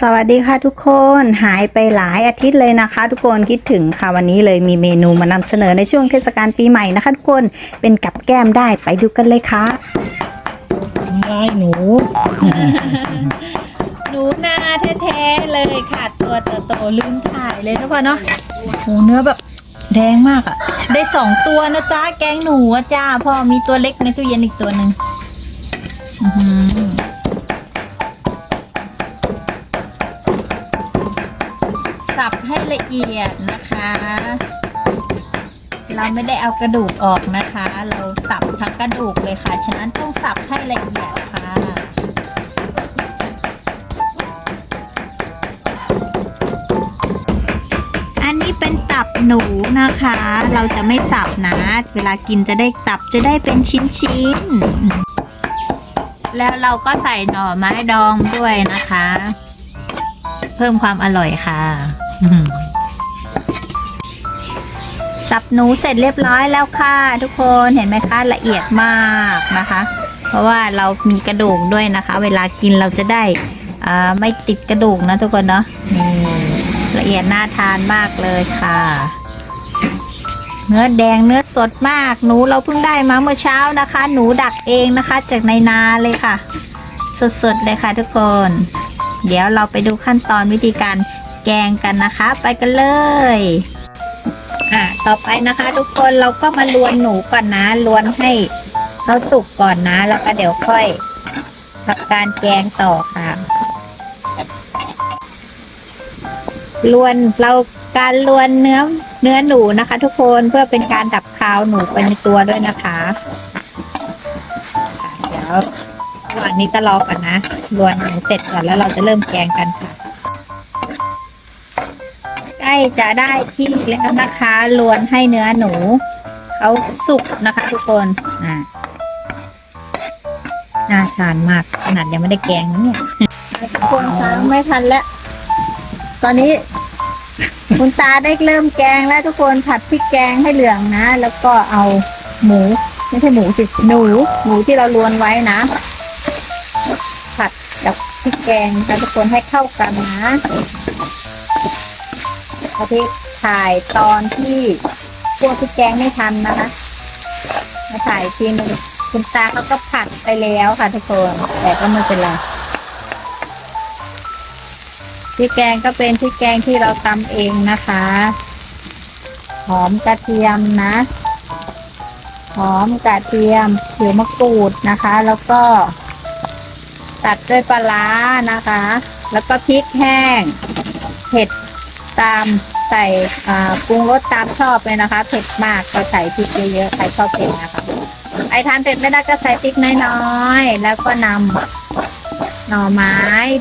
สวัสดีค่ะทุกคนหายไปหลายอาทิตย์เลยนะคะ ทุกคนคิดถึงค่ะวันนี้เลยมีเมนูมานำเสนอในช่วงเทศกาลปีใหม่นะคะทุกคนเป็นกับแก้มได้ไปดูกันเลยค่ะทำลายหนู หนูนาแท้ๆเลยค่ะตัวโตๆลืมถ่ายเลยทุกคนเนาะโหเนื้อแบบแดงมากอะ่ะ ได้สองตัวนะจ๊ะแกงหนูอะจ้าพ่อมีตัวเล็กในตู้เย็นอีกตัวหนึ่ง สับให้ละเอียดนะคะ เราไม่ได้เอากระดูกออกนะคะ เราสับทั้งกระดูกเลยค่ะ ฉะนั้นต้องสับให้ละเอียดค่ะอันนี้เป็นตับหนูนะคะ เราจะไม่สับนะ เวลากินจะได้ตับจะได้เป็นชิ้นๆ แล้วเราก็ใส่หน่อไม้ดองด้วยนะคะ เพิ่มความอร่อยค่ะ สับหนูเสร็จเรียบร้อยแล้วค่ะทุกคนเห็นไหมคะละเอียดมากนะคะ เพราะว่าเรามีกระดูกด้วยนะคะ เวลากินเราจะได้ไม่ติดกระดูกนะทุกคนเนาะนี่ละเอียดน่าทานมากเลยค่ะ เนื้อแดงเนื้อสดมาก หนูเราเพิ่งได้มาเมื่อเช้านะคะ หนูดักเองนะคะ จากในนาเลยค่ะ สดๆเลยค่ะทุกคน เดี๋ยวเราไปดูขั้นตอนวิธีการ แกงกันนะคะ ไปกันเลยอะต่อไปนะคะ ทุกคนเราก็มาลวนหนูก่อนนะลวนให้เขาสุกก่อนนะ แล้วก็เดี๋ยวค่อยทำการแกงต่อค่ะลวนเราการลวนเนื้อเนื้อหนูนะคะ ทุกคนเพื่อเป็นการดับคาวหนูไปในตัวด้วยนะคะเดี๋ยวระหว่างนี้ก็รอก่อนนะลวนหนูเสร็จก่อนแล้วเราจะเริ่มแกงกันค่ะ จะได้ที่แล้วนะคะลวนให้เนื้อหนูเขาสุกนะคะ ทุกคนอ่าน่าทานมากขนาดยังไม่ได้แกงนะเนี่ยทุกคนคะไม่ทันแล้วตอนนี้ คุณตาได้เริ่มแกงแล้วทุกคนผัดพริกแกงให้เหลืองนะ แล้วก็เอาหมูไม่ใช่หมูสิหนูหมูที่เราลวนไว้นะ ผัดกับพริกแกงทุกคนให้เข้ากันนะ พอที่ถ่ายตอนที่พวกพริแกงไม่ทันนะคะมาถ่ายอีกทีนึงคุณตาเขาก็ผัดไปแล้วค่ะทุกคนแต่ก็ไม่เป็นไรพริกแกงก็เป็นพริกแกงที่เราตำเองนะคะ หอมกระเทียมนะ หอมกระเทียมผิวมะกรูดนะคะ แล้วก็ตัดด้วยปลาร้านะคะ แล้วก็พริกแห้ง เผ็ด ตามใส่ปรุงรสตามชอบเลยนะคะ เผ็ดมากก็ใส่พริกเยอะๆใครชอบเผ็ดนะคะใครทานเผ็ดไม่ได้ก็ใส่พริกน้อยๆแล้วก็นำหน่อไม้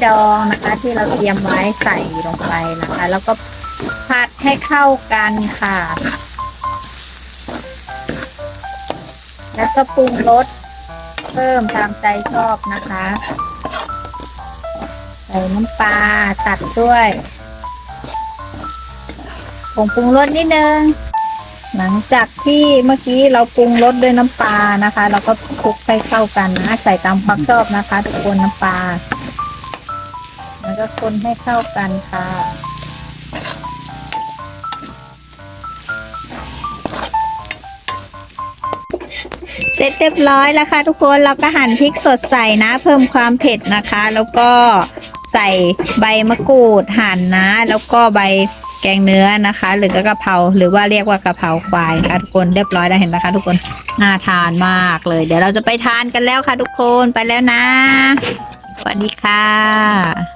ดองนะคะ ที่เราเตรียมไว้ใส่ลงไปนะคะ แล้วก็ผัดให้เข้ากันค่ะ แล้วก็ปรุงรสเพิ่มตามใจชอบนะคะ ใส่น้ำปลาตัดด้วย ผงปรุงรสนิดนึง หลังจากที่เมื่อกี้เราปรุงรสด้วยน้ำปลานะคะ เราก็คลุกให้เข้ากันนะใส่ตามความชอบนะคะ ทุกคนน้ำปลาแล้วก็คนให้เข้ากันค่ะเสร็จเรียบร้อยแล้วค่ะทุกคนเราก็หั่นพริกสดใส่นะ เพิ่มความเผ็ดนะคะ แล้วก็ใส่ใบมะกรูดหั่นนะ แล้วก็ใบ แกงเนื้อนะคะ หรือก็กะเพราหรือว่าเรียกว่ากะเพราควายนะคะทุกคนเรียบร้อยแล้วเห็นไหมคะทุกคนน่าทานมากเลย เดี๋ยวเราจะไปทานกันแล้วค่ะ ทุกคนไปแล้วนะสวัสดีค่ะ